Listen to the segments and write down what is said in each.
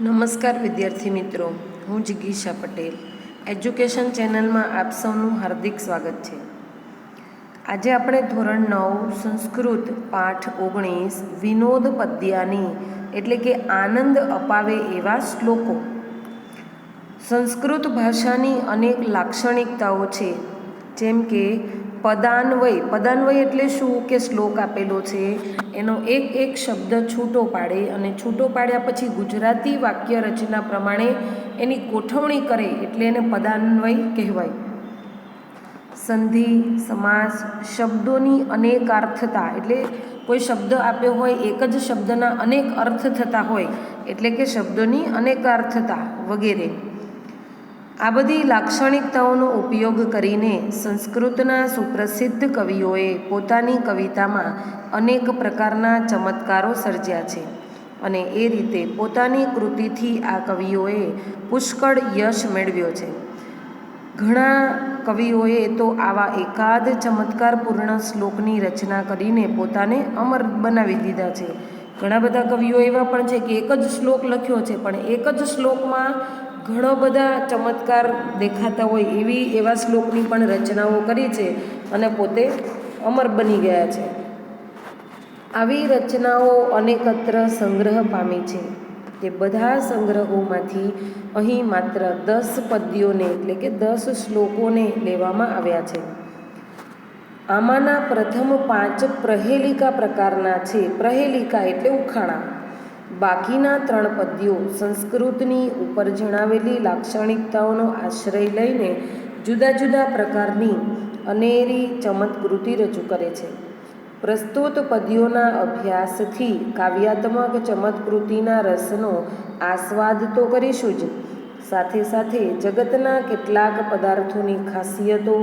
નમસ્કાર વિદ્યાર્થી મિત્રો, હું જિગીશા પટેલ. એજ્યુકેશન ચેનલમાં આપ સૌનું હાર્દિક સ્વાગત છે. આજે આપણે ધોરણ નવ, સંસ્કૃત, પાઠ ઓગણીસ, વિનોદ પદ્યાની, એટલે કે આનંદ અપાવે એવા શ્લોકો. સંસ્કૃત ભાષાની અનેક લાક્ષણિકતાઓ છે, જેમ કે પદાન્વય. પદાન્વય એટલે શું કે શ્લોક આપેલો છે? એનો એક એક શબ્દ છૂટો પાડે અને છૂટો પાડ્યા પછી ગુજરાતી વાક્ય રચના પ્રમાણે એની ગોઠવણી કરે એટલે એને પદાન્વય કહેવાય. સંધિ, સમાસ, શબ્દોની અનેકાર્થતા એટલે કોઈ શબ્દ આપ્યો હોય, એક જ શબ્દના અનેક અર્થ થતા હોય. એટલે કે શબ્દોની અનેકાર્થતા વગેરે. આ બધી લાક્ષણિકતાઓનો ઉપયોગ કરીને સંસ્કૃતના સુપ્રસિદ્ધ કવિઓએ પોતાની કવિતામાં અનેક પ્રકારના ચમત્કારો સર્જ્યા છે અને એ રીતે પોતાની કૃતિથી આ કવિઓએ પુષ્કળ યશ મેળવ્યો છે. ઘણા કવિઓએ તો આવા એકાદ ચમત્કારપૂર્ણ શ્લોકની રચના કરીને પોતાને અમર બનાવી દીધા છે. ઘણા બધા કવિઓ એવા પણ છે કે એક જ શ્લોક લખ્યો છે, પણ એક જ શ્લોકમાં ઘણો બધા ચમત્કાર દેખાતા હોય એવી એવા શ્લોકની પણ રચનાઓ કરી છે અને પોતે અમર બની ગયા છે. આવી રચનાઓ અનેકત્ર સંગ્રહ પામી છે તે બધા સંગ્રહોમાંથી અહીં માત્ર દસ પદ્યોને એટલે કે દસ શ્લોકોને લેવામાં આવ્યા છે. આમાંના પ્રથમ પાંચ પ્રહેલિકા પ્રકારના છે. પ્રહેલિકા એટલે ઉખાણા. બાકીના ત્રણ પદ્યો સંસ્કૃતની ઉપર જણાવેલી લાક્ષણિકતાઓનો આશ્રય લઈને જુદા જુદા પ્રકારની અનેરી ચમત્કૃતિ રજૂ કરે છે. પ્રસ્તુત પદ્યોના અભ્યાસથી કાવ્યાત્મક ચમત્કૃતિના રસનો આસ્વાદ તો કરીશું જ. સાથે સાથે જગતના કેટલાક પદાર્થોની ખાસિયતો,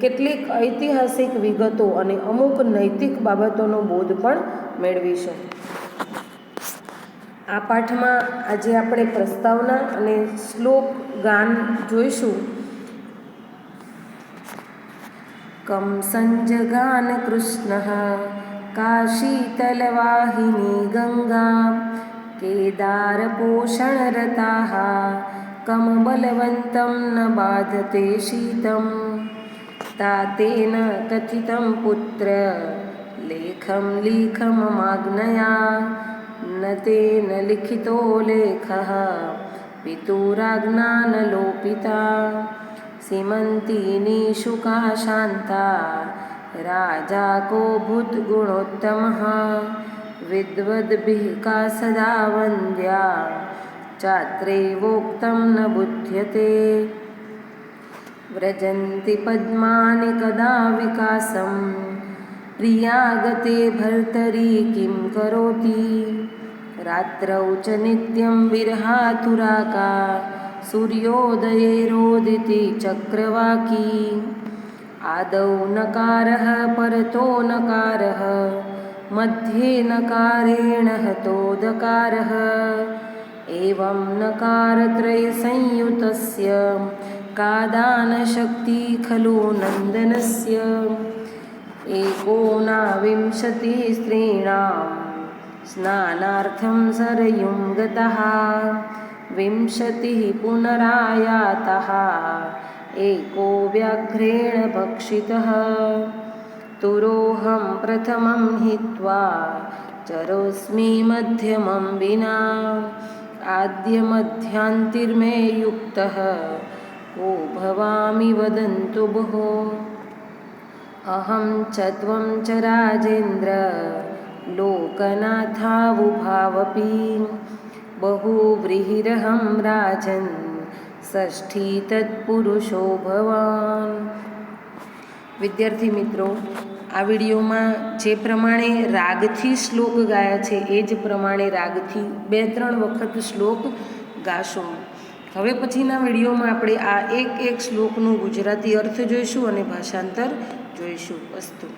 કેટલીક ઐતિહાસિક વિગતો અને અમુક નૈતિક બાબતોનો બોધ પણ મેળવીશું. આ પાઠમાં આજે આપણે પ્રસ્તાવના અને શ્લોક ગાન જોઈશું. કમ સંજગાન કૃષ્ણ, કાશીતલવાહિની ગંગા, કેદાર પોષણરતા કમબલવંતમ ન બાધતે શીતમ, તાતેન કથિતમ પુત્ર, લેખમ લેખમ માગ્નયા न तेन लिखितो लेखः पितुराज्ञानलोपिता सीमन्तिनी शुका शान्ता राजा को भूतगुणोत्तमः विद्वद्भिः का सदा वन्द्या चात्रैवोक्तं न बुध्यते व्रजन्ति पद्मानि कदा विकासं प्रियागते भर्तरी किं करोति रात्रौ च नित्यं विरहातुराका सूर्योदये रोदिति चक्रवाकी। आदौ नकारः परतो नकारः मध्ये नकारेण हतोदकारः। एवं नकारत्रयसंयुतस्य का दानशक्ति खलु नन्दनस्य। एकोनाविंशतिस्त्रीणां स्नानार्थं सरयुं गतः। विंशतिः पुनरायातः। एको व्याघ्रेण भक्षितः। तुरोहं प्रथमं हित्वा चरोऽस्मि मध्यमं विना। आद्यमध्यान्तिर्मे युक्तः। को भवामि वदन्तु भोः। अहं च त्वं च राजेन्द्र लोकनाथावुभावपि बहुव्रीहिरहं राजन् ષષ્ઠી તત્પુરુષો ભવાન વિદ્યાર્થી મિત્રો આ વિડીયોમાં જે પ્રમાણે રાગથી શ્લોક ગાયા છે એ જ પ્રમાણે રાગથી બે ત્રણ વખત શ્લોક ગાશું હવે પછીના વિડીયોમાં આપણે આ એક એક શ્લોકનું ગુજરાતી અર્થ જોઈશું અને ભાષાંતર જોઈશું વસ્તુ